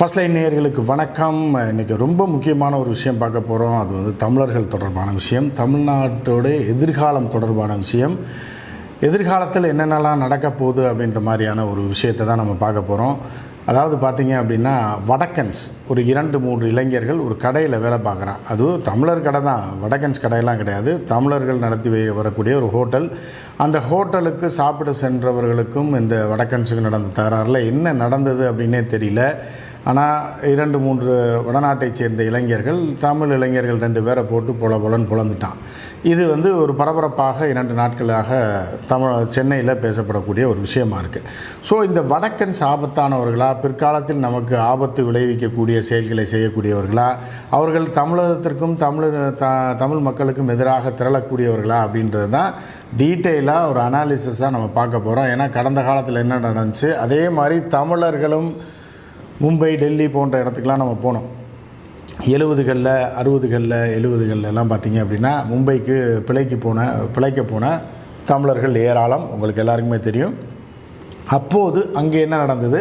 First line நேயர்களுக்கு வணக்கம். இன்றைக்கி ரொம்ப முக்கியமான ஒரு விஷயம் பார்க்க போகிறோம் அது வந்து தமிழர்கள் தொடர்பான விஷயம். தமிழ்நாட்டோட எதிர்காலம் தொடர்பான விஷயம். எதிர்காலத்தில் என்னென்னலாம் நடக்க போகுது அப்படின்ற மாதிரியான ஒரு விஷயத்தை தான் நம்ம பார்க்க போகிறோம் அதாவது பார்த்தீங்க அப்படின்னா வடக்கன்ஸ் ஒரு இரண்டு மூன்று இளைஞர்கள் ஒரு கடையில் வேலை பார்க்குறான். அதுவும் தமிழர் கடை தான். வடக்கன்ஸ் கடையெல்லாம் கிடையாது. தமிழர்கள் நடத்தி வை- வரக்கூடிய ஒரு ஹோட்டல். அந்த ஹோட்டலுக்கு சாப்பிட சென்றவர்களுக்கும் இந்த வடக்கன்ஸுக்கு நடந்த தகராறில் என்ன நடந்தது அப்படின்னே தெரியல. ஆனால் இரண்டு மூன்று வடநாட்டைச் சேர்ந்த இளைஞர்கள் தமிழ் இளைஞர்கள் ரெண்டு பேரை போட்டு பொல பொலன்னு புலந்துட்டான். இது வந்து ஒரு பரபரப்பாக இரண்டு நாட்களாக தமிழ் சென்னையில் பேசப்படக்கூடிய ஒரு விஷயமா இருக்குது ஸோ இந்த வடக்கன்ஸ் ஆபத்தானவர்களா பிற்காலத்தில் நமக்கு ஆபத்து விளைவிக்கக்கூடிய செயல்களை செய்யக்கூடியவர்களா அவர்கள் தமிழகத்திற்கும் தமிழ் த தமிழ் மக்களுக்கும் எதிராக திரளக்கூடியவர்களா அப்படின்றது தான் டீட்டெயிலாக ஒரு அனாலிசிஸாக நம்ம பார்க்க போகிறோம் ஏன்னா கடந்த காலத்தில் என்ன நடந்துச்சு? அதே மாதிரி தமிழர்களும் மும்பை டெல்லி போன்ற இடத்துக்குலாம் நம்ம போனோம். எழுபதுகளில் அறுபதுகளில் எழுபதுகளில் எல்லாம் பார்த்தீங்க அப்படின்னா மும்பைக்கு பிழைக்கு போன பிழைக்க போன தமிழர்கள் ஏராளம். உங்களுக்கு எல்லாருக்குமே தெரியும். அப்போது அங்கே என்ன நடந்தது?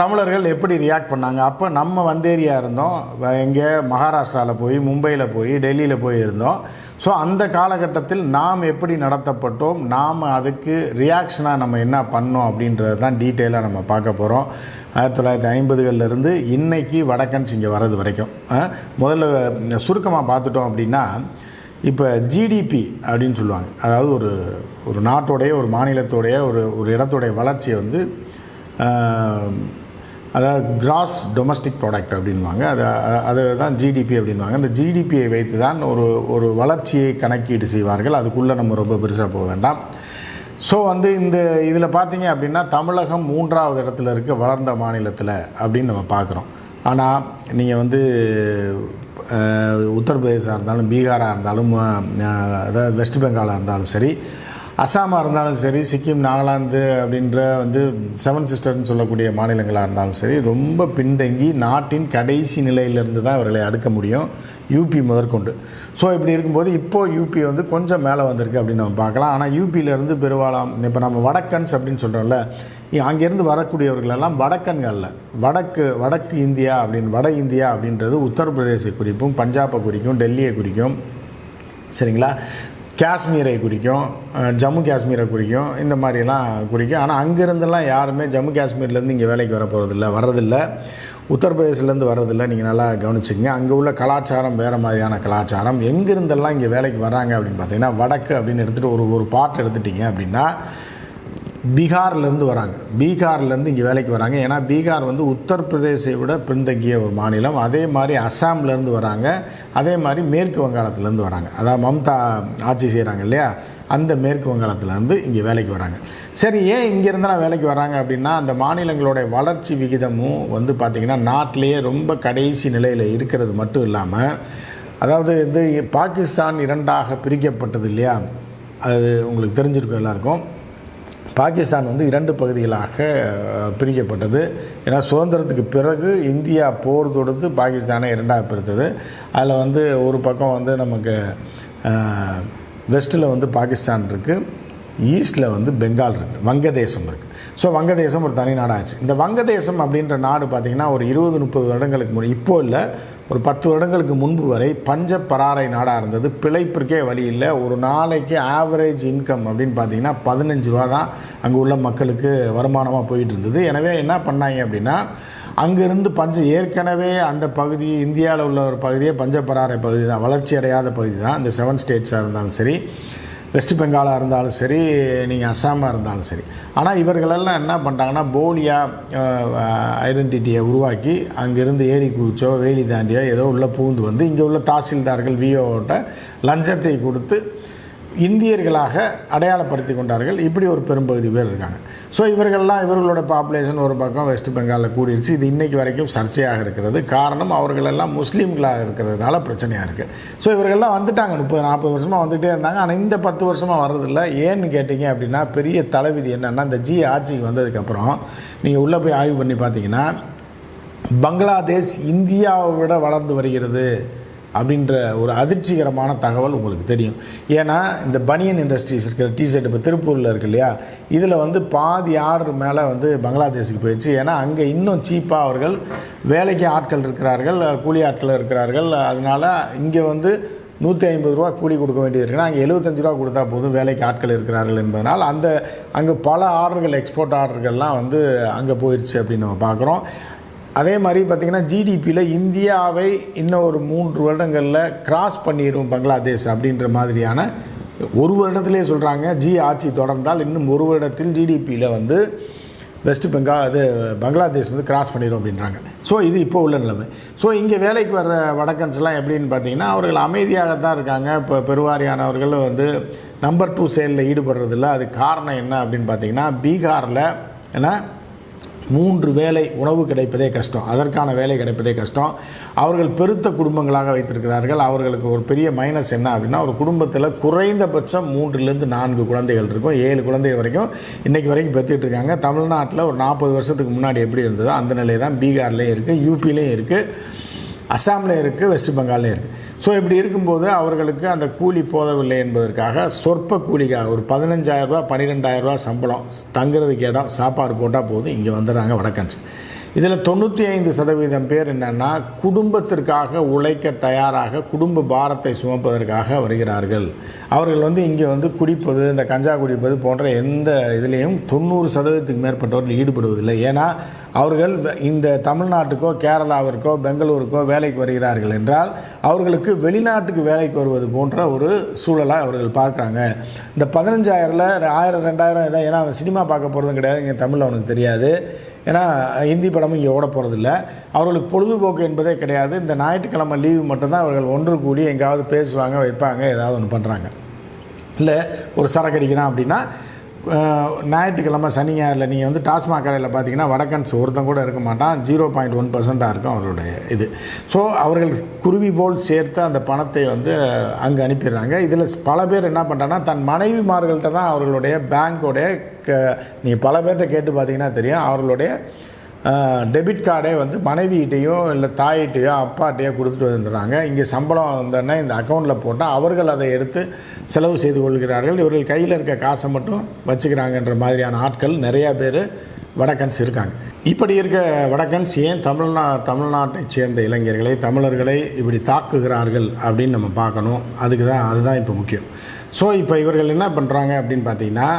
தமிழர்கள் எப்படி ரியாக்ட் பண்ணாங்க? அப்போ நம்ம வந்தேரியா இருந்தோம். எங்கே மகாராஷ்டிராவில் போய் மும்பையில் போய் டெல்லியில் போய் இருந்தோம். ஸோ அந்த காலகட்டத்தில் நாம் எப்படி நடத்தப்பட்டோம் நாம் அதுக்கு ரியாக்ஷனாக நம்ம என்ன பண்ணோம் அப்படின்றது தான் டீட்டெயிலாக நம்ம பார்க்க போகிறோம் ஆயிரத்தி தொள்ளாயிரத்தி ஐம்பதுகள்லேருந்து இன்னைக்கு வடக்கன்ஸ் இங்கே வர்றது வரைக்கும். முதல்ல சுருக்கமாக பார்த்துட்டோம் அப்படின்னா இப்போ ஜிடிபி அப்படின்னு சொல்லுவாங்க. அதாவது ஒரு ஒரு நாட்டோடைய ஒரு மாநிலத்தோடைய ஒரு ஒரு இடத்துடைய வளர்ச்சியை வந்து அதாவது கிராஸ் டொமஸ்டிக் ப்ராடக்ட் அப்படின்வாங்க அது அது தான் ஜிடிபி அப்படின்வாங்க அந்த ஜிடிபியை வைத்து தான் ஒரு ஒரு வளர்ச்சியை கணக்கீடு செய்வார்கள். அதுக்குள்ளே நம்ம ரொம்ப பெருசாக போக வேண்டாம். ஸோ வந்து இந்த இதில் பார்த்தீங்க அப்படின்னா தமிழகம் மூன்றாவது இடத்துல இருக்க வளர்ந்த மாநிலத்தில் அப்படின்னு நம்ம பார்க்குறோம். ஆனால் நீங்கள் வந்து உத்தரப்பிரதேசாக இருந்தாலும் பீகாராக இருந்தாலும் அதாவது வெஸ்ட் பெங்காலாக இருந்தாலும் சரி அசாமாக இருந்தாலும் சரி சிக்கிம் நாகாலாந்து அப்படின்ற வந்து செவன் சிஸ்டர்னு சொல்லக்கூடிய மாநிலங்களாக இருந்தாலும் சரி ரொம்ப பின்தங்கி நாட்டின் கடைசி நிலையிலிருந்து தான் இவர்களை அடுக்க முடியும். யூபி முதற்கொண்டு. ஸோ இப்படி இருக்கும்போது இப்போது யூபி வந்து கொஞ்சம் மேலே வந்திருக்கு அப்படின்னு நம்ம பார்க்கலாம். ஆனால் யூபியிலேருந்து பெருவாலாம் இப்போ நம்ம வடக்கன்ஸ் அப்படின்னு சொல்கிறோம்ல அங்கேருந்து வரக்கூடியவர்களெல்லாம் வடக்கன்களில். வடக்கு வடக்கு இந்தியா அப்படின்னு வட இந்தியா அப்படின்றது உத்தரப்பிரதேசை குறிப்பும் பஞ்சாபை குறிக்கும் டெல்லியை குறிக்கும். சரிங்களா? காஷ்மீரை குறிக்கும் ஜம்மு காஷ்மீரை குறிக்கும் இந்த மாதிரிலாம் குறிக்கும். ஆனால் அங்கேருந்தெல்லாம் யாருமே ஜம்மு காஷ்மீர்லேருந்து இங்கே வேலைக்கு வர போகிறதில்ல வர்றதில்ல. உத்தரப்பிரதேசிலேருந்து வர்றதில்ல நீங்கள் நல்லா கவனிச்சுக்கங்க. அங்கே உள்ள கலாச்சாரம் வேறு மாதிரியான கலாச்சாரம். எங்கேருந்தெல்லாம் இங்கே வேலைக்கு வராங்க அப்படின்னு பார்த்தீங்கன்னா வடக்கு அப்படின்னு எடுத்துகிட்டு ஒரு ஒரு பார்ட் எடுத்துட்டிங்க அப்படின்னா பீகார்லேருந்து வராங்க. பீகார்லேருந்து இங்கே வேலைக்கு வராங்க. ஏன்னா பீகார் வந்து உத்தரப்பிரதேசை விட பின்தங்கிய ஒரு மாநிலம். அதே மாதிரி அஸ்ஸாம்லேருந்து வராங்க. அதே மாதிரி மேற்கு வங்காளத்துலேருந்து வராங்க. அதாவது மம்தா ஆட்சி செய்கிறாங்க இல்லையா? அந்த மேற்கு வங்காளத்துலேருந்து இங்கே வேலைக்கு வராங்க. சரி ஏன் இங்கேருந்தெல்லாம் வேலைக்கு வராங்க அப்படின்னா அந்த மாநிலங்களுடைய வளர்ச்சி விகிதமும் வந்து பார்த்திங்கன்னா நாட்டிலேயே ரொம்ப கடைசி நிலையில் இருக்கிறது மட்டும் இல்லாமல் அதாவது வந்து பாகிஸ்தான் இரண்டாக பிரிக்கப்பட்டது இல்லையா? அது உங்களுக்கு தெரிஞ்சிருக்கும் எல்லாருக்கும். பாகிஸ்தான் வந்து இரண்டு பகுதிகளாக பிரிக்கப்பட்டது. ஏன்னா சுதந்திரத்துக்கு பிறகு இந்தியா போர் தொடுத்து பாகிஸ்தானை இரண்டாக பிரித்தது அதில் வந்து ஒரு பக்கம் வந்து நமக்கு வெஸ்ட்டில் வந்து பாகிஸ்தான் இருக்குது ஈஸ்டில் வந்து பெங்கால் இருக்குது வங்கதேசம் இருக்குது ஸோ வங்கதேசம் ஒரு தனி நாடாச்சு. இந்த வங்கதேசம் அப்படின்ற நாடு பார்த்திங்கன்னா ஒரு இருபது முப்பது வருடங்களுக்கு முன் இப்போ இல்லை. ஒரு பத்து வருடங்களுக்கு முன்பு வரை பஞ்ச பராறை நாடாக இருந்தது. பிழைப்பிற்கே வழி இல்லை. ஒரு நாளைக்கு ஆவரேஜ் இன்கம் அப்படின்னு பார்த்தீங்கன்னா பதினஞ்சு ரூபா தான் அங்கே உள்ள மக்களுக்கு வருமானமாக போயிட்டு இருந்தது. எனவே என்ன பண்ணாங்க அப்படின்னா அங்கேருந்து பஞ்ச ஏற்கனவே அந்த பகுதி இந்தியாவில் உள்ள ஒரு பகுதியே பஞ்சப்பராறை பகுதி தான். வளர்ச்சி அடையாத பகுதி தான். இந்த செவன் ஸ்டேட்ஸாக இருந்தாலும் சரி. வெஸ்ட் பெங்காலாக இருந்தாலும் சரி நீங்கள் அஸ்ஸாமாக இருந்தாலும் சரி. ஆனால் இவர்களெல்லாம் என்ன பண்ணிட்டாங்கன்னா போலியா ஐடென்டிட்டியை உருவாக்கி அங்கேருந்து ஏரி குதிச்சோ வேலி தாண்டியோ ஏதோ உள்ள பூந்து வந்து இங்கே உள்ள தாசில்தார்கள் விஓட்ட லஞ்சத்தை கொடுத்து இந்தியர்களாக அடையாளப்படுத்தி கொண்டார்கள். இப்படி ஒரு பெரும்பகுதி பேர் இருக்காங்க. ஸோ இவர்கள்லாம் இவர்களோட பாப்புலேஷன் ஒரு பக்கம் வெஸ்ட் பெங்காலில் கூடிருச்சு. இது இன்றைக்கி வரைக்கும் சர்ச்சையாக இருக்கிறது. காரணம் அவர்களெல்லாம் முஸ்லீம்களாக இருக்கிறதுனால பிரச்சனையாக இருக்குது ஸோ இவர்கள்லாம் வந்துட்டாங்க. முப்பது நாற்பது வருஷமாக வந்துகிட்டே இருந்தாங்க. ஆனால் இந்த பத்து வருஷமாக வர்றதில்ல. ஏன்னு கேட்டிங்க அப்படின்னா பெரிய தலைவிதி என்னென்னா இந்த ஜி ஆட்சிக்கு வந்ததுக்கப்புறம் நீங்கள் உள்ளே போய் ஆய்வு பண்ணி பார்த்தீங்கன்னா பங்களாதேஷ் இந்தியாவை விட வளர்ந்து வருகிறது. அப்படின்ற ஒரு அதிர்ச்சிகரமான தகவல் உங்களுக்கு தெரியும். ஏன்னா இந்த பனியன் இண்டஸ்ட்ரீஸ் இருக்கிற டிஷர்ட் இப்போ திருப்பூரில் இருக்கு இல்லையா? இதில் வந்து பாதி ஆர்டர் மேலே வந்து பங்களாதேஷுக்கு போயிடுச்சு. ஏன்னா அங்கே இன்னும் சீப்பாக அவர்கள் வேலைக்கு ஆட்கள் இருக்கிறார்கள் கூலி ஆட்கள் இருக்கிறார்கள். அதனால் இங்கே வந்து நூற்றி ஐம்பது ரூபா கூலி கொடுக்க வேண்டியது இருக்குன்னா அங்கே எழுபத்தஞ்சு ரூபா கொடுத்தா போதும் வேலைக்கு ஆட்கள் இருக்கிறார்கள் என்பதனால் அந்த அங்கே பல ஆர்டர்கள் எக்ஸ்போர்ட் ஆர்டர்கள்லாம் வந்து அங்கே போயிடுச்சு அப்படின்னு நம்ம பார்க்குறோம். அதே மாதிரி பார்த்திங்கன்னா ஜிடிபியில் இந்தியாவை இன்னும் ஒரு மூன்று வருடங்களில் கிராஸ் பண்ணிடும் பங்களாதேஷ் அப்படின்ற மாதிரியான ஒரு வருடத்திலே சொல்கிறாங்க ஜி ஆட்சி தொடர்ந்தால் இன்னும் ஒரு வருடத்தில் ஜிடிபியில் வந்து வெஸ்ட் பெங்கால் இது பங்களாதேஷ் வந்து கிராஸ் பண்ணிடும் அப்படின்றாங்க. ஸோ இது இப்போ உள்ள நிலைமை. ஸோ இங்கே வேலைக்கு வர்ற வடக்கன்ஸ்லாம் எப்படின்னு பார்த்தீங்கன்னா அவர்கள் அமைதியாக தான் இருக்காங்க. இப்போ பெருவாரியானவர்கள் வந்து நம்பர் டூ செயலில் ஈடுபடுறதில்ல. அது காரணம் என்ன அப்படின்னு பார்த்தீங்கன்னா பீகாரில் ஏன்னா மூன்று வேலை உணவு கிடைப்பதே கஷ்டம். அதற்கான வேலை கிடைப்பதே கஷ்டம். அவர்கள் பெருத்த குடும்பங்களாக வைத்திருக்கிறார்கள். அவர்களுக்கு ஒரு பெரிய மைனஸ் என்ன அப்படின்னா ஒரு குடும்பத்தில் குறைந்தபட்சம் மூன்றுலேருந்து நான்கு குழந்தைகள் இருக்கும். ஏழு குழந்தைகள் வரைக்கும் இன்றைக்கி வரைக்கும் பெற்றுட்டு இருக்காங்க. தமிழ்நாட்டில் ஒரு நாற்பது வருஷத்துக்கு முன்னாடி எப்படி இருந்ததோ அந்த நிலை தான் பீகார்லேயும் இருக்குது யூபிலையும் இருக்குது அஸ்ஸாம்லேயும் இருக்குது வெஸ்ட் பெங்கால்லையும் இருக்குது ஸோ இப்படி இருக்கும்போது அவர்களுக்கு அந்த கூலி போதவில்லை என்பதற்காக சொற்ப கூலிக்காக ஒரு பதினஞ்சாயிரரூபா பன்னிரெண்டாயிரரூபா சம்பளம் தங்குறதுக்கு இடம் சாப்பாடு போட்டால் போதும். இங்கே வந்துடுறாங்க வடக்கன்ஸ். இதில் தொண்ணூற்றி ஐந்து சதவீதம் பேர் என்னென்னா குடும்பத்திற்காக உழைக்க தயாராக குடும்ப பாரத்தை சுமப்பதற்காக வருகிறார்கள். அவர்கள் வந்து இங்கே வந்து குடிப்பது இந்த கஞ்சா குடிப்பது போன்ற எந்த இதுலேயும் தொண்ணூறு சதவீதத்துக்கு மேற்பட்டவர்கள் ஈடுபடுவதில்லை. ஏன்னா அவர்கள் இந்த தமிழ்நாட்டுக்கோ கேரளாவிற்கோ பெங்களூருக்கோ வேலைக்கு வருகிறார்கள் என்றால் அவர்களுக்கு வெளிநாட்டுக்கு வேலைக்கு வருவது போன்ற ஒரு சூழலாக அவர்கள் பார்க்குறாங்க. இந்த பதினஞ்சாயிரம்ல ஆயிரம் ரெண்டாயிரம் இதான் ஏன்னா அவன் சினிமா பார்க்க போகிறதும் கிடையாது. இங்கே தமிழில் அவனுக்கு தெரியாது. ஏன்னா ஹிந்தி படமும் இங்கே ஓட போகிறதில்ல அவர்களுக்கு பொழுதுபோக்கு என்பதே கிடையாது. இந்த ஞாயிற்றுக்கிழமை லீவு மட்டும்தான் அவர்கள் ஒன்று கூடி எங்காவது பேசுவாங்க வைப்பாங்க ஏதாவது ஒன்று பண்ணுறாங்க இல்லை ஒரு சரக்கு அடிக்கிறான் அப்படின்னா ஞாயிற்றுக்கிழமை சனி ஞாயிறில் நீங்கள் வந்து டாஸ்மாக் கடையில் பார்த்தீங்கன்னா வடக்கன்ஸ் ஒருத்தன் கூட இருக்க மாட்டான். ஜீரோ பாயிண்ட் ஒன் பர்சண்ட்டாக இருக்கும் அவருடைய இது. ஸோ அவர்கள் குருவி போல் சேர்த்து அந்த பணத்தை வந்து அங்கே அனுப்பிடுறாங்க. இதில் பல பேர் என்ன பண்ணுறாங்கன்னா தன் மனைவிமார்கள்ட்ட தான் அவர்களுடைய பேங்க்கோடைய க நீங்கள் பல பேர்கிட்ட கேட்டு பார்த்தீங்கன்னா தெரியும் அவர்களுடைய டெபிட் கார்டே வந்து மனைவிகிட்டேயோ இல்லை தாயிட்டையோ அப்பாட்டையோ கொடுத்துட்டு வந்துடுறாங்க. இங்கே சம்பளம் வந்தோன்னா இந்த அக்கௌண்ட்டில் போட்டால் அவர்கள் அதை எடுத்து செலவு செய்து கொள்கிறார்கள். இவர்கள் கையில் இருக்க காசை மட்டும் வச்சுக்கிறாங்கன்ற மாதிரியான ஆட்கள் நிறையா பேர் வடக்கன்ஸ் இருக்காங்க. இப்படி இருக்க வடக்கன்ஸ் ஏன் தமிழ்நா தமிழ்நாட்டைச் சேர்ந்த இளைஞர்களை தமிழர்களை இப்படி தாக்குகிறார்கள் அப்படின்னு நம்ம பார்க்கணும். அதுக்கு தான் அதுதான் இப்போ முக்கியம். ஸோ இப்போ இவர்கள் என்ன பண்ணுறாங்க அப்படின்னு பார்த்தீங்கன்னா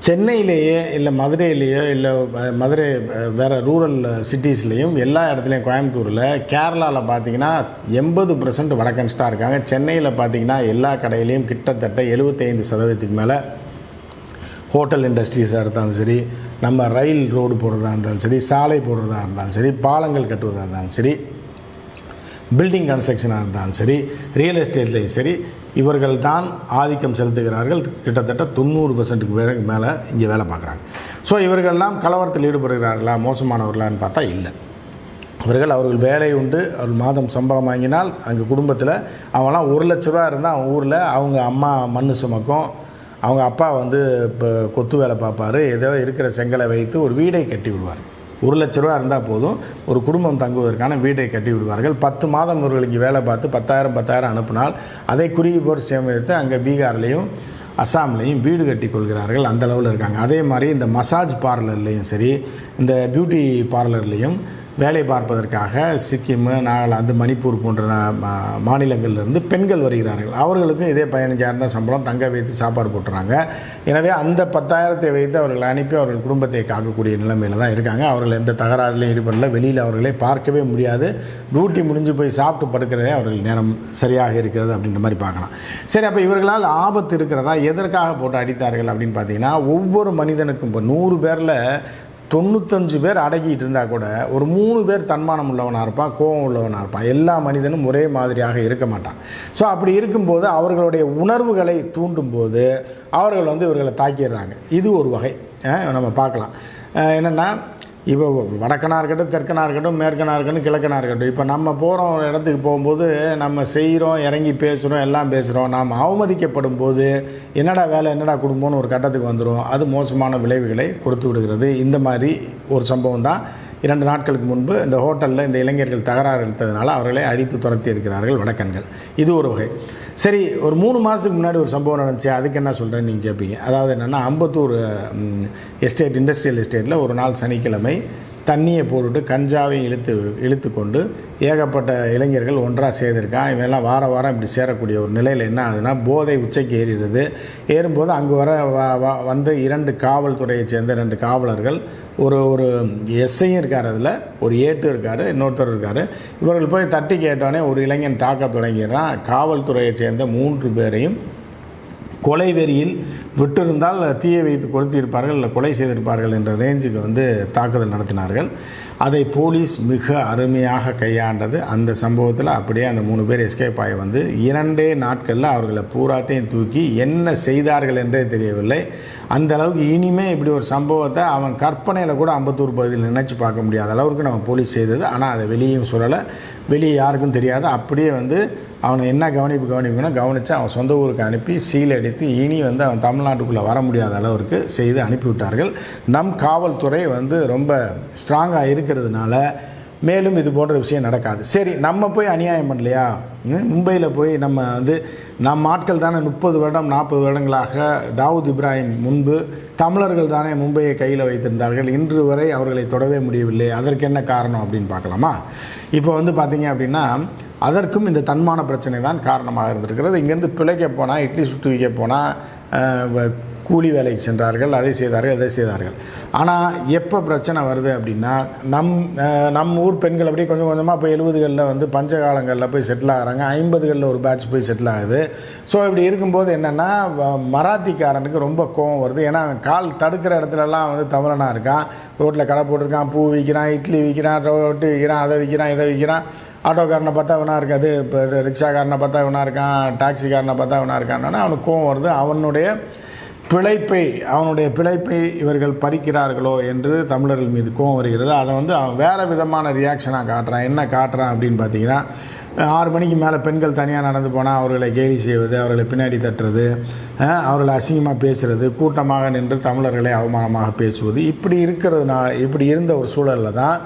சென்னையிலேயே இல்லை மதுரையிலேயோ இல்லை மதுரை வேறு ரூரல் சிட்டிஸ்லேயும் எல்லா இடத்துலையும் கோயம்புத்தூரில் கேரளாவில் பார்த்தீங்கன்னா எண்பது பர்சன்ட் வடக்கன்ஸ் தான் இருக்காங்க. சென்னையில் பார்த்தீங்கன்னா எல்லா கடையிலையும் கிட்டத்தட்ட எழுபத்தைந்து சதவீதத்துக்கு மேலே ஹோட்டல் இண்டஸ்ட்ரீஸாக இருந்தாலும் சரி நம்ம ரயில் ரோடு போடுறதா இருந்தாலும் சரி சாலை போடுறதா இருந்தாலும் சரி பாலங்கள் கட்டுவதாக இருந்தாலும் சரி பில்டிங் கன்ஸ்ட்ரக்ஷனாக இருந்தாலும் சரி ரியல் எஸ்டேட்லேயும் சரி இவர்கள் தான் ஆதிக்கம் செலுத்துகிறார்கள். கிட்டத்தட்ட தொண்ணூறு பர்சன்ட்டுக்கு பேருக்கு மேலே இங்கே வேலை பார்க்குறாங்க. ஸோ இவர்கள்லாம் கலவரத்தில் ஈடுபடுகிறார்களா? மோசமானவர்களான்னு பார்த்தா இல்லை. இவர்கள் அவர்கள் வேலை உண்டு அவர்கள் மாதம் சம்பளம் வாங்கினால் அங்கே குடும்பத்தில் அவங்களாம் ஒரு லட்ச ரூபா இருந்தால் அவங்க ஊரில் அவங்க அம்மா மண் சுமக்கும் அவங்க அப்பா வந்து இப்போ கொத்து வேலை பார்ப்பாரு ஏதோ இருக்கிற செங்கலை வைத்து ஒரு வீடை கட்டி விடுவார். ஒரு லட்ச ரூபா இருந்தால் போதும். ஒரு குடும்பம் தங்குவதற்கான வீடை கட்டி விடுவார்கள். பத்து மாதம் இவர்களுக்கு வேலை பார்த்து பத்தாயிரம் பத்தாயிரம் அனுப்பினால் அதை குறுகி போர் சேமித்து அங்கே பீகார்லேயும் அஸ்ஸாம்லேயும் வீடு கட்டி கொள்கிறார்கள். அந்த அளவில் இருக்காங்க. அதே மாதிரி இந்த மசாஜ் பார்லர்லேயும் சரி இந்த பியூட்டி பார்லர்லேயும் வேலை பார்ப்பதற்காக சிக்கிம் நாகாலாந்து மணிப்பூர் போன்ற மா- பெண்கள் வருகிறார்கள். அவர்களுக்கும் இதே பதினஞ்சாயிரம் தான் சம்பளம் தங்க வைத்து சாப்பாடு போட்டுறாங்க. எனவே அந்த பத்தாயிரத்தை வைத்து அவர்கள் அனுப்பி அவர்கள் குடும்பத்தை காக்கக்கூடிய நிலைமையில் தான் இருக்காங்க. அவர்கள் எந்த தகராறுலையும் ஈடுபடல. வெளியில் அவர்களை பார்க்கவே முடியாது. டியூட்டி முடிஞ்சு போய் சாப்பிட்டு படுக்கிறதே அவர்கள் நேரம் சரியாக இருக்கிறது அப்படின்ற மாதிரி பார்க்கலாம். சரி அப்போ இவர்களால் ஆபத்து இருக்கிறதா? எதற்காக போட்டு அடித்தார்கள் அப்படின்னு பார்த்தீங்கன்னா ஒவ்வொரு மனிதனுக்கும் இப்போ நூறு பேரில் தொண்ணூத்தஞ்சு பேர் அடக்கிட்டு இருந்தால் கூட ஒரு மூணு பேர் தன்மானம் உள்ளவனாக இருப்பான் கோபம் உள்ளவனாக இருப்பான் எல்லா மனிதனும் ஒரே மாதிரியாக இருக்க மாட்டான். ஸோ அப்படி இருக்கும்போது அவர்களுடைய உணர்வுகளை தூண்டும்போது அவர்கள் வந்து இவர்களை தாக்கிடுறாங்க. இது ஒரு வகை. நம்ம பார்க்கலாம். என்னென்னா இப்போ வடக்கனாக இருக்கட்டும் தெற்கனாக இருக்கட்டும் மேற்கனாக இருக்கட்டும் கிழக்கனாக இருக்கட்டும். இப்போ நம்ம போகிறோம் ஒரு இடத்துக்கு போகும்போது நம்ம செய்கிறோம் இறங்கி பேசுகிறோம் எல்லாம் பேசுகிறோம் நாம் அவமதிக்கப்படும் போது என்னடா வேலை என்னடா குடும்பம்னு ஒரு கட்டத்துக்கு வந்துடும் அது மோசமான விளைவுகளை கொடுத்து விடுகிறது. இந்த மாதிரி ஒரு சம்பவம் தான் இரண்டு நாட்களுக்கு முன்பு இந்த ஹோட்டலில் இந்த இளைஞர்கள் தகராறு எடுத்ததுனால அவர்களை அழித்து துரத்தி இருக்கிறார்கள் வடக்கன்கள். இது ஒரு வகை. சரி ஒரு மூணு மாதத்துக்கு முன்னாடி ஒரு சம்பவம் நடந்துச்சு. அதுக்கு என்ன சொல்கிறேன்னு நீங்கள் கேட்பீங்க அதாவது என்னென்னா அம்பத்தூர் எஸ்டேட் இண்டஸ்ட்ரியல் எஸ்டேட்டில் ஒரு நாள் சனிக்கிழமை தண்ணியை போட்டுட்டு கஞ்சாவையும் இழுத்து இழுத்து கொண்டு ஏகப்பட்ட இளைஞர்கள் ஒன்றாக சேர்ந்துருக்கான் இவெல்லாம் வார வாரம் இப்படி சேரக்கூடிய ஒரு நிலையில் என்ன ஆகுதுன்னா போதை உச்சைக்கு ஏறிடுது. ஏறும்போது அங்கே வர வ- வ- வந்து இரண்டு காவல்துறையைச் சேர்ந்த ரெண்டு காவலர்கள் ஒரு ஒரு எஸ்ஐயும் இருக்கார் அதில் ஒரு ஏட்டு இருக்கார் இன்னொருத்தர் இருக்கார். இவர்கள் போய் தட்டி கேட்டோடனே ஒரு இளைஞன் தாக்க தொடங்கிடுறான். காவல்துறையைச் சேர்ந்த மூன்று பேரையும் கொலை வெறியில் விட்டிருந்தால் தீயை வைத்து கொளுத்தியிருப்பார்கள் இல்லை கொலை செய்திருப்பார்கள் என்ற ரேஞ்சுக்கு வந்து தாக்குதல் நடத்தினார்கள். அதை போலீஸ் மிக அருமையாக கையாண்டது. அந்த சம்பவத்தில் அப்படியே அந்த மூணு பேர் எஸ்கேப் ஆகி வந்து இரண்டே நாட்களில் அவர்களை பூராத்தையும் தூக்கி என்ன செய்தார்கள் என்றே தெரியவில்லை. அந்த அளவுக்கு இனிமே இப்படி ஒரு சம்பவத்தை அவன் கற்பனையில் கூட அம்பத்தூர் பகுதியில் நினச்சி பார்க்க முடியாத அளவுக்கு நம்ம போலீஸ் செய்தது. ஆனால் அதை வெளியும் சொல்லலை. வெளியே யாருக்கும் தெரியாது. அப்படியே வந்து அவனை என்ன கவனிப்பு கவனிப்புனா கவனித்து அவன் சொந்த ஊருக்கு அனுப்பி சீல் அடித்து இனி வந்து அவன் தமிழ்நாட்டுக்குள்ளே வர முடியாத அளவிற்கு செய்து அனுப்பிவிட்டார்கள். நம் காவல்துறை வந்து ரொம்ப ஸ்ட்ராங்காக இருக்கிறதுனால மேலும் இது போன்ற விஷயம் நடக்காது. சரி நம்ம போய் அநியாயம் பண்ணலையா? ம், மும்பையில் போய் நம்ம வந்து நம் ஆட்கள் தானே முப்பது வருடம் நாற்பது வருடங்களாக தாவூத் இப்ராஹிம் முன்பு தமிழர்கள் தானே மும்பையை கையில் வைத்திருந்தார்கள். இன்று வரை அவர்களை தொடவே முடியவில்லை. அதற்கு என்ன காரணம் அப்படின்னு பார்க்கலாமா? இப்போ வந்து பார்த்தீங்க அப்படின்னா அதற்கும் இந்த தன்மான பிரச்சனை தான் காரணமாக இருந்திருக்கிறது. இங்கேருந்து பிழைக்க போனால் இட்லி சுட்டு வைக்க போனால் கூலி வேலைக்கு சென்றார்கள் அதை செய்தார்கள் இதை செய்தார்கள். ஆனால் எப்போ பிரச்சனை வருது அப்படின்னா நம் நம் ஊர் பெண்கள் அப்படியே கொஞ்சம் கொஞ்சமாக இப்போ எழுபதுகளில் வந்து பஞ்சகாலங்களில் போய் செட்டில் ஆகிறாங்க. ஐம்பதுகளில் ஒரு பேட்ச் போய் செட்டில் ஆகுது. ஸோ இப்படி இருக்கும்போது என்னென்னா மராத்திக்காரனுக்கு ரொம்ப கோவம் வருது. ஏன்னா அவன் கால் தடுக்கிற இடத்துலலாம் வந்து தமிழனாக இருக்கான். ரோட்டில் கடை போட்டிருக்கான் பூ விற்கிறான் இட்லி விற்கிறான் ரொட்டி விற்கிறான் அதை விற்கிறான் இதை விற்கிறான் ஆட்டோக்காரனை பார்த்தா இவனாக இருக்காது இப்போ ரிக்ஷாக்காரனை பார்த்தா இவனாக இருக்கான் டாக்ஸிக்காரனை பார்த்தா இவனாக இருக்கான்னா அவனுக்கு கோவம் வருது. அவனுடைய பிழைப்பை அவனுடைய பிழைப்பை இவர்கள் பறிக்கிறார்களோ என்று தமிழர்கள் மீது கோவம் வருகிறது. அதை வந்து அவன் வேறு விதமான ரியாக்ஷனாக காட்டுறான். என்ன காட்டுறான் அப்படின்னு பார்த்தீங்கன்னா ஆறு மணிக்கு மேலே பெண்கள் தனியாக நடந்து போனால் அவர்களை கேலி செய்வது அவர்களை பின்னாடி தட்டுறது அவர்களை அசிங்கமாக பேசுகிறது கூட்டமாக நின்று தமிழர்களை அவமானமாக பேசுவது. இப்படி இருக்கிறதுனால இப்படி இருந்த ஒரு சூழலில் தான்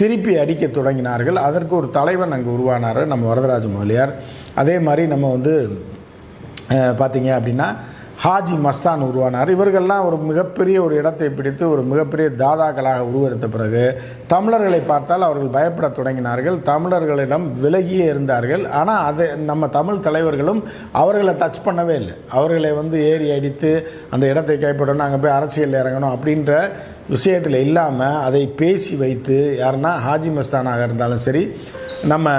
திருப்பி அடிக்க தொடங்கினார்கள். அதற்கு ஒரு தலைவன் அங்கே உருவானார் நம்ம வரதராஜ முதலியார் அதே மாதிரி நம்ம வந்து பார்த்திங்க பார்த்தீங்க அப்படின்னா ஹாஜி மஸ்தான் உருவானார். இவர்கள்லாம் ஒரு மிகப்பெரிய ஒரு இடத்தை பிடித்து ஒரு மிகப்பெரிய தாதாக்களாக உருவெடுத்த பிறகு தமிழர்களை பார்த்தால் அவர்கள் பயப்படத் தொடங்கினார்கள். தமிழர்களிடம் விலகியே இருந்தார்கள். ஆனால் அதை நம்ம தமிழ் தலைவர்களும் அவர்களை டச் பண்ணவே இல்லை. அவர்களை வந்து ஏறி அடித்து அந்த இடத்தை கைப்பற்றணும் அங்கே போய் அரசியலில் இறங்கணும் அப்படின்ற விஷயத்தில் இல்லாமல் அதை பேசி வைத்து யாருன்னா ஹாஜி மஸ்தானாக இருந்தாலும் சரி நம்ம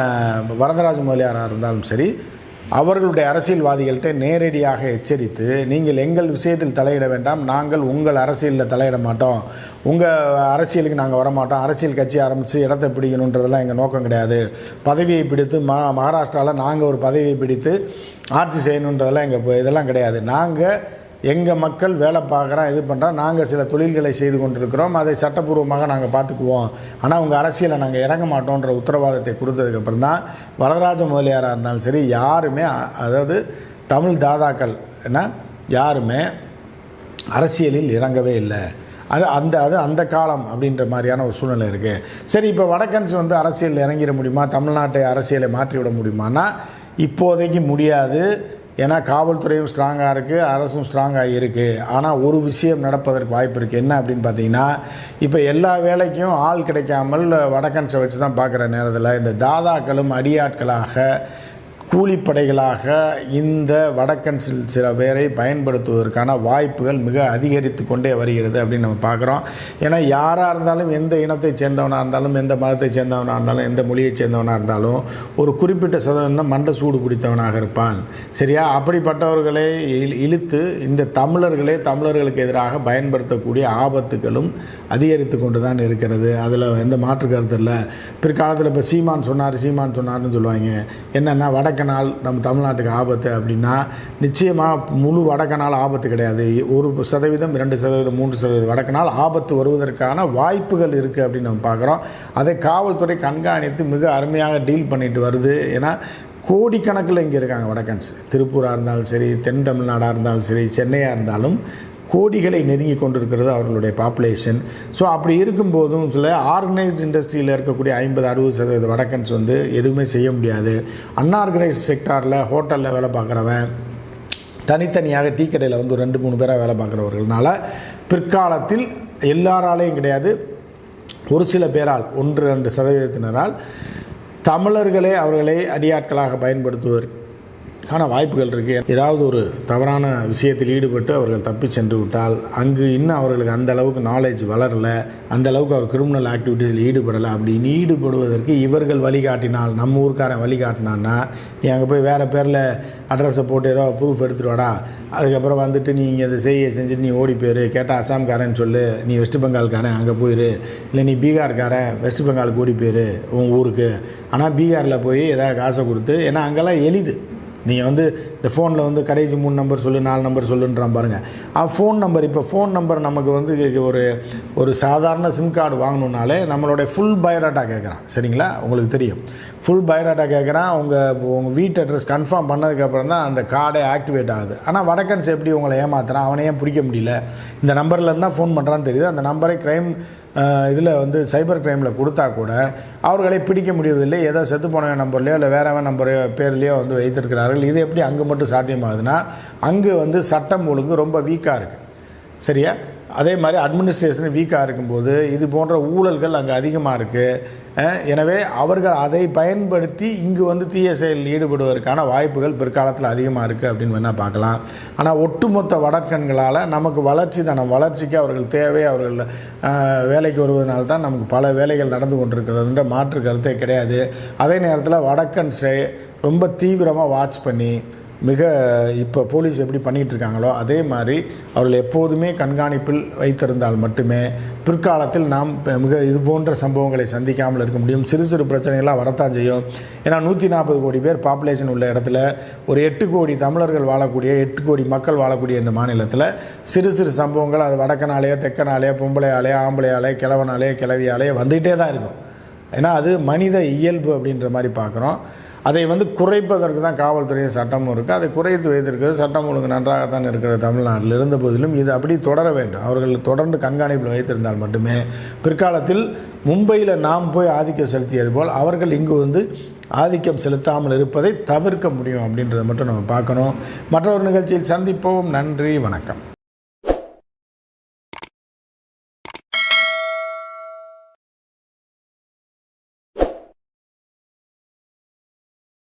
வரதராஜ முதலியாராக இருந்தாலும் சரி அவர்களுடைய அரசியல்வாதிகள்கிட்ட நேரடியாக எச்சரித்து நீங்கள் எங்கள் விஷயத்தில் தலையிட வேண்டாம். நாங்கள் உங்கள் அரசியலில் தலையிட மாட்டோம். உங்கள் அரசியலுக்கு நாங்கள் வரமாட்டோம். அரசியல் கட்சி ஆரம்பித்து இடத்தை பிடிக்கணுன்றதெல்லாம் எங்கள் நோக்கம் கிடையாது. பதவியை பிடித்து மா மகாராஷ்டிராவில் நாங்கள் ஒரு பதவியை பிடித்து ஆட்சி செய்யணுன்றதெல்லாம் எங்கள் இதெல்லாம் கிடையாது. நாங்கள் எங்கள் மக்கள் வேலை பார்க்குறான் இது பண்ணுறான் நாங்கள் சில தொழில்களை செய்து கொண்டிருக்கிறோம் அதை சட்டப்பூர்வமாக நாங்கள் பார்த்துக்குவோம். ஆனால் உங்கள் அரசியலை நாங்கள் இறங்க மாட்டோன்ற உத்தரவாதத்தை கொடுத்ததுக்கப்புறம் தான் வரதராஜ முதலியாராக இருந்தாலும் சரி யாருமே அதாவது தமிழ் தாதாக்கள் என்ன யாருமே அரசியலில் இறங்கவே இல்லை. அது அந்த அது அந்த காலம் அப்படின்ற மாதிரியான ஒரு சூழ்நிலை இருக்குது சரி இப்போ வடக்கன்ஸ் வந்து அரசியலில் இறங்கிட முடியுமா? தமிழ்நாட்டை அரசியலை மாற்றி விட முடியுமானா இப்போதைக்கு முடியாது. ஏன்னா காவல்துறையும் ஸ்ட்ராங்காக இருக்குது அரசும் ஸ்ட்ராங்காக இருக்குது ஆனால் ஒரு விஷயம் நடப்பதற்கு வாய்ப்பு இருக்குது என்ன அப்படின்னு பார்த்தீங்கன்னா இப்போ எல்லா வேலைக்கும் ஆள் கிடைக்காமல் வடக்கன்ஸை வச்சு தான் பார்க்குற நேரத்தில் இந்த தாதாக்களும் அடியாட்களாக கூலிப்படைகளாக இந்த வடக்கன்சில் சில பேரை பயன்படுத்துவதற்கான வாய்ப்புகள் மிக அதிகரித்து கொண்டே வருகிறது அப்படின்னு நம்ம பார்க்குறோம். ஏன்னா யாராக இருந்தாலும் எந்த இனத்தை சேர்ந்தவனாக இருந்தாலும் எந்த மதத்தை சேர்ந்தவனாக இருந்தாலும் எந்த மொழியை சேர்ந்தவனாக இருந்தாலும் ஒரு குறிப்பிட்ட சதவீதம் மண்டை சூடு பிடித்தவனாக இருப்பான். சரியா? அப்படிப்பட்டவர்களை இழு- இழுத்து இந்த தமிழர்களே தமிழர்களுக்கு எதிராக பயன்படுத்தக்கூடிய ஆபத்துகளும் அதிகரித்து கொண்டு தான் இருக்கிறது. அதில் எந்த மாற்று கருத்து இல்லை. பிற்காலத்தில் இப்போ சீமான் சொன்னார் சீமான் சொன்னார்னு சொல்லுவாங்க. என்னென்னா வடக்கனால் நம்ம தமிழ்நாட்டுக்கு ஆபத்து அப்படின்னா நிச்சயமாக முழு வடக்கனால் ஆபத்து கிடையாது. ஒரு சதவீதம் இரண்டு சதவீதம் மூன்று சதவீதம் வடக்கனால் ஆபத்து வருவதற்கான வாய்ப்புகள் இருக்குது அப்படின்னு நம்ம பார்க்குறோம். அதை காவல்துறை கண்காணித்து மிக அருமையாக டீல் பண்ணிட்டு வருது. ஏன்னா கோடிக்கணக்கில் இங்கே இருக்காங்க வடக்கன்ஸ். திருப்பூராக இருந்தாலும் சரி தென் தமிழ்நாடாக இருந்தாலும் சரி சென்னையாக இருந்தாலும் கோடிகளை நெருங்கி கொண்டிருக்கிறது அவர்களுடைய பாப்புலேஷன் ஸோ அப்படி இருக்கும்போதும் சில ஆர்கனைஸ்டு இண்டஸ்ட்ரியில் இருக்கக்கூடிய ஐம்பது அறுபது சதவீத வடக்கன்ஸ் வந்து எதுவுமே செய்ய முடியாது. அன்ஆர்கனைஸ்ட் செக்டாரில் ஹோட்டலில் வேலை பார்க்குறவன் தனித்தனியாக டீ கடையில் வந்து ரெண்டு மூணு பேராக வேலை பார்க்குறவர்கள்னால பிற்காலத்தில் எல்லாராலையும் கிடையாது. ஒரு சில பேரால் ஒன்று ரெண்டு சதவீதத்தினரால் தமிழர்களே அவர்களை அடியாட்களாக பயன்படுத்துவதற்கு ஆன வாய்ப்புகள் இருக்குது ஏதாவது ஒரு தவறான விஷயத்தில் ஈடுபட்டு அவர்கள் தப்பி சென்று விட்டால் அங்கு இன்னும் அவர்களுக்கு அந்த அளவுக்கு நாலேஜ் வளரல அந்த அளவுக்கு அவர் கிரிமினல் ஆக்டிவிட்டீஸில் ஈடுபடலை அப்படின்னு ஈடுபடுவதற்கு இவர்கள் வழிகாட்டினால் நம்ம ஊருக்காரன் வழிகாட்டினான்னா நீ அங்கே போய் வேறு பேரில் அட்ரஸை போட்டு ஏதோ ப்ரூஃப் எடுத்துகிட்டு வாடா. அதுக்கப்புறம் வந்துட்டு நீ இங்கே அதை செய்ய செஞ்சுட்டு நீ ஓடி போயிரு. கேட்டால் அசாம்காரன் சொல்லு. நீ வெஸ்ட் பெங்கால்காரன் அங்கே போயிரு. இல்லை நீ பீகார்காரன் வெஸ்ட் பெங்காலுக்கு ஓடி போயிரு உன் ஊருக்கு. ஆனால் பீகாரில் போய் ஏதாவது காசை கொடுத்து ஏன்னா அங்கெல்லாம் எளிது. நீங்கள் வந்து இந்த ஃபோனில் வந்து கடைசி மூணு நம்பர் சொல்லு நாலு நம்பர் சொல்லுன்றான் பாருங்கள் ஃபோன் நம்பர் இப்போ ஃபோன் நம்பர் நமக்கு வந்து ஒரு ஒரு சாதாரண சிம் கார்டு வாங்கணுன்னாலே நம்மளுடைய ஃபுல் பயோடாட்டா கேட்குறான் சரிங்களா? உங்களுக்கு தெரியும். ஃபுல் பயோடாட்டா கேட்குறான் உங்கள் உங்கள் வீட்டு அட்ரஸ் கன்ஃபார்ம் பண்ணதுக்கப்புறம் தான் அந்த கார்டே ஆக்டிவேட் ஆகுது. ஆனால் வடக்கன்ஸ் எப்படி உங்களை ஏமாத்துறான்? அவனை ஏன் பிடிக்க முடியல? இந்த நம்பர்லேருந்து தான் ஃபோன் பண்ணுறான்னு தெரியுது. அந்த நம்பரை க்ரைம் இதில் வந்து சைபர் கிரைமில் கொடுத்தா கூட அவர்களை பிடிக்க முடியவில்லை ஏதோ செத்து போன நம்பர்லையோ இல்லை வேற நம்பர் பேர்லேயோ வந்து வைத்திருக்கிறார்கள். இது எப்படி அங்கே மட்டும் சாத்தியமாகுதுன்னா அங்கே வந்து சட்டம் ஒழுங்கு ரொம்ப வீக்காக இருக்குது சரியா? அதே மாதிரி அட்மினிஸ்ட்ரேஷன் வீக்காக இருக்கும்போது இது போன்ற ஊழல்கள் அங்கே அதிகமாக இருக்குது எனவே அவர்கள் அதை பயன்படுத்தி இங்கு வந்து தீய செயலில் ஈடுபடுவதற்கான வாய்ப்புகள் பிற்காலத்தில் அதிகமாக இருக்குது அப்படின்னு வேணால் பார்க்கலாம். ஆனால் ஒட்டுமொத்த வடக்கண்களால் நமக்கு வளர்ச்சி தானே வளர்ச்சிக்கு அவர்கள் தேவை அவர்கள் வேலைக்கு வருவதனால தான் நமக்கு பல வேலைகள் நடந்து கொண்டிருக்கிறதுன்ற மாற்று கருத்தே கிடையாது. அதே நேரத்தில் வடக்கன் ரொம்ப தீவிரமாக வாட்ச் பண்ணி மிக இப்போ போலீஸ் எப்படி பண்ணிகிட்டு இருக்காங்களோ அதே மாதிரி அவர்கள் எப்போதுமே கண்காணிப்பில் வைத்திருந்தால் மட்டுமே பிற்காலத்தில் நாம் மிக இது போன்ற சம்பவங்களை சந்திக்காமல் இருக்க முடியும். சிறு சிறு பிரச்சனைகள்லாம் வரத்தான் செய்யும். ஏன்னா நூற்றி நாற்பது கோடி பேர் பாப்புலேஷன் உள்ள இடத்துல ஒரு எட்டு கோடி தமிழர்கள் வாழக்கூடிய எட்டு கோடி மக்கள் வாழக்கூடிய இந்த மாநிலத்தில் சிறு சிறு சம்பவங்கள் அது வடக்கனாலேயோ தெக்கனாலேயோ பொம்பளையாலேயோ ஆம்பளையாலேயோ கிழவனாலேயோ கிழவியாலேயோ வந்துகிட்டே தான் இருக்கும். ஏன்னா அது மனித இயல்பு அப்படின்ற மாதிரி பார்க்குறோம். அதை வந்து குறைப்பதற்கு தான் காவல்துறையும் சட்டமும் இருக்குது அதை குறைத்து வைத்திருக்கிறது சட்டம் ஒழுங்கு நன்றாகத்தான் இருக்கிற தமிழ்நாட்டில். இருந்த போதிலும் இது அப்படி தொடர வேண்டும். அவர்கள் தொடர்ந்து கண்காணிப்பில் வைத்திருந்தால் மட்டுமே பிற்காலத்தில் மும்பையில் நாம் போய் ஆதிக்கம் செலுத்தியது போல் அவர்கள் இங்கு வந்து ஆதிக்கம் செலுத்தாமல் இருப்பதை தவிர்க்க முடியும் அப்படின்றத மட்டும் நம்ம பார்க்கணும். மற்றொரு நிகழ்ச்சியில் சந்திப்போம். நன்றி. வணக்கம்.